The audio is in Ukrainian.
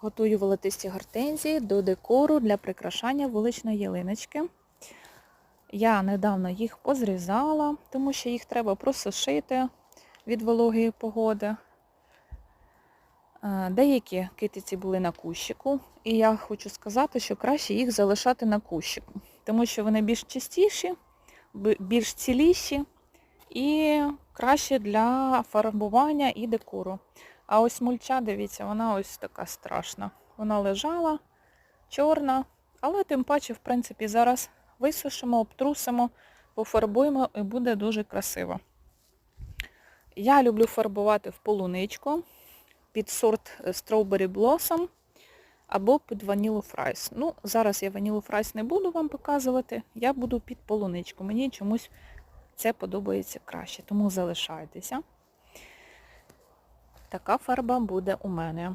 Готую волотисті гортензії до декору для прикрашання вуличної ялиночки. Я недавно їх позрізала, тому що їх треба просушити від вологої погоди. Е, Деякі китиці були на кущику, і я хочу сказати, що краще їх залишати на кущику, тому що вони більш чистіші, більш ціліші і краще для фарбування і декору. А ось мульча, дивіться, вона ось така страшна. Вона лежала, чорна, але тим паче, в принципі, зараз висушимо, обтрусимо, пофарбуємо і буде дуже красиво. Я люблю фарбувати в полуничку під сорт е, Strawberry Blossom або під Vanilla Fries. Ну, зараз я Vanilla Fries не буду вам показувати, я буду під полуничку. Мені чомусь це подобається краще, тому залишайтеся. Така фарба буде у мене.